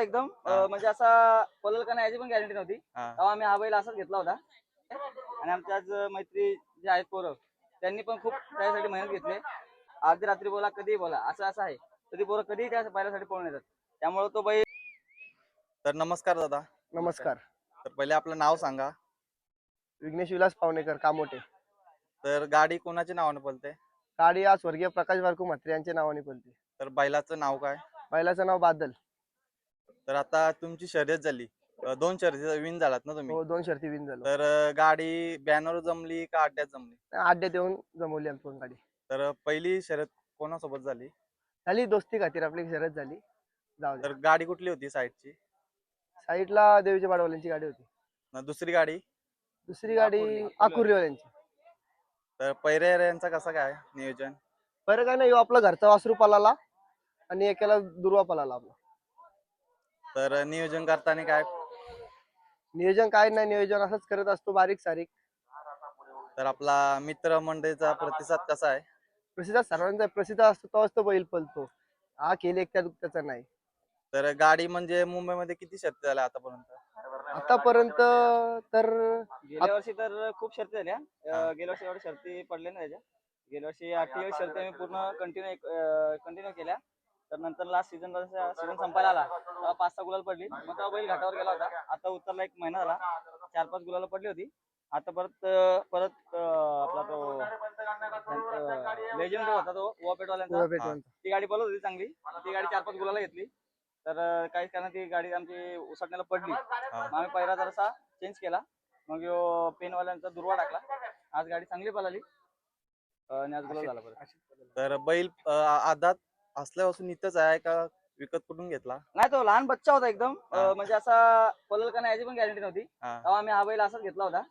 एकदम. अं, म्हणजे असा पलल का नाही याची पण गॅरंटी नव्हती. हा. तेव्हा आम्ही हा बैल असाच घेतला होता. आणि आमच्या आज मैत्री जे आहेत पोरं त्यांनी पण खूप त्यासाठी मेहनत घेतली. अर्धी रात्री बोला कधीही बोला असं असं आहे. कधी पोरं कधीही त्या बैलासाठी पळून येतात. त्यामुळे तो बैल तर नमस्कार दादा. नमस्कार. तर पहिले आपलं नाव सांगा. विघ्नेश विलास पावणेकर कामोटे. तर गाडी कोणाच्या नावाने पळते? गाडी आज स्वर्गीय प्रकाश बारकू म्हात्रे यांच्या नावाने पळते. तर बैलाचं नाव काय? बैलाचं नाव बादल. तर आता तुमची शर्यत झाली. अं, दोन शर्यती विन झालात ना तुम्ही? हो दोन शर्ती विन झालो. तर अं, गाडी बॅनर जमली का अड्ड्यात जमली? आड्यात येऊन जमवली आमची पण गाडी. तर अं, पहिली शर्यत कोणासोबत झाली? झाली दोस्ती खातीर आपली शर्यत झाली. जाऊ तर दे गाडी कुठली होती साईडची साईडला देवीच्या पाडवाल्यांची गाडी होती. न दुसरी गाडी? दुसरी गाडी आकुर्लीवाल्यांची. तर पैरे यांचा कसं काय नियोजन? बरं काय नाही ह्यो आपला घरचा वासरू पलाला आणि एकाला दुर्वा पलाला आपला. तर नियोजन करताना काय? नियोजन काय नाही नियोजन असंच करत असतो बारीक सारीक. तर आपला मित्र मंडळीचा प्रतिसाद कसा आहे? प्रसिद्ध सर्वांचा प्रसिद्ध असतो तोच तो बैल पलतो हा खेळ एकट्या दुकट्याचा नाही. तर गाडी म्हणजे मुंबईमध्ये किती शर्ती झाल्या आतापर्यंत? आतापर्यंत तर गेल्या वर्षी तर खूप शर्ती झाल्या. अं, गेल्या वर्षी एवढ्या शर्ती पडल्या नाही त्याच्या. गेल्या वर्षी अठ्ठेचाळीस शर्ती आम्ही पूर्ण कंटिन्यू कंटिन्यू केल्या. तर नंतर लास्ट सीझन सीझन संपायला आला. तेव्हा पाच सहा गुलाल पडली. मग तेव्हा बैल घाटावर गेला होता. आता उतरला एक महिना झाला. चार पाच गुलाला पडली होती. आता परत परत आपला तो लेजंड होता तो ओवापेटवाल्यांचा. ती गाडी बोलत होती चांगली. ती गाडी चार पाच गुलाला घेतली. तर अं, काही कारण ती गाडी आमची उसटण्याला पडली. मग आम्ही पहिला जरासा चेंज केला. मग यो पेनवाल्यांचा दुर्वा टाकला. आज गाडी चांगली पळाली. आणि आज गुलाल झाला परत. तर बैल अं, आदात असल्यापासून इथंच आहे का विकत कुठून घेतला? नाही तो लहान बच्चा होता एकदम. अं. म्हणजे असा पलल का नाही याची पण गॅरंटी नव्हती. हा. तेव्हा आम्ही हा बैल असाच घेतला होता.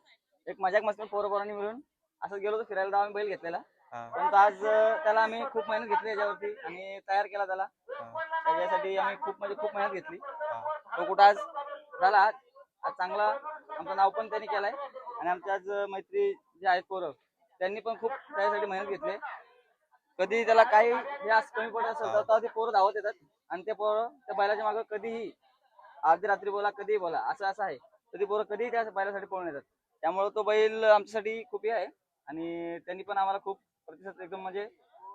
एक मजाक मस्ती पोरं पोरांनी मिळून असंच गेलो होतो फिरायला तेव्हा आम्ही बैल घेतलेला. हा, पण आज अं, त्याला आम्ही खूप मेहनत घेतली याच्यावरती आणि तयार केला त्याला. त्याच्यासाठी आम्ही खूप म्हणजे खूप मेहनत घेतली. तो कुठं आज झाला आज आज चांगला आमचं नाव पण त्यांनी केलंय. आणि आमच्या आज मैत्री जे आहेत पोरं त्यांनी पण खूप त्यासाठी मेहनत घेतली. कधी त्याला काही हे असं कमी पडत असेल तर तेव्हा ते पोरं धावत येतात. आणि ते पोरं त्या बैलाच्या मागे कधीही अर्धी रात्री बोला कधीही बोला असं असं आहे. तर ती पोरं कधीही त्या बैलासाठी पळून येतात. त्यामुळे तो बैल आमच्यासाठी खूप हे आहे. आणि त्यांनी पण आम्हाला खूप प्रतिसाद एकदम म्हणजे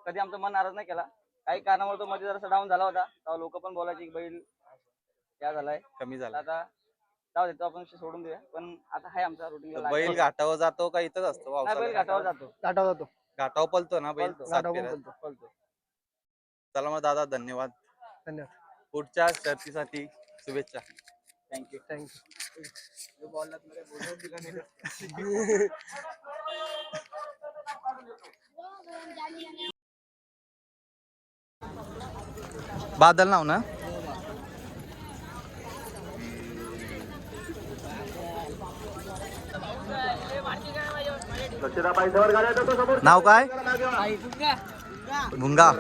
कधी आमचं मन नाराज नाही केला. काही कारणामुळे तो मध्ये जरासा डाऊन झाला होता. तेव्हा लोक पण बोलायचे की बैल क्या झालाय? कमी झाला आता जाऊ देतो आपण विषय सोडून देऊया. पण आता आहे आमचा रुटीन बैल घाटावर जातो का इथंच असतो बैल? घाटावर जातो. घाटावर जातो. घाटावर पलतो ना बैल. सात फेऱ्यात? चला मग दादा धन्यवाद. धन्यवाद. पुढच्या शर्तीसाठी शुभेच्छा. थँक्यू थँक्यू बादल नाव ना? नाव काय? भुंगा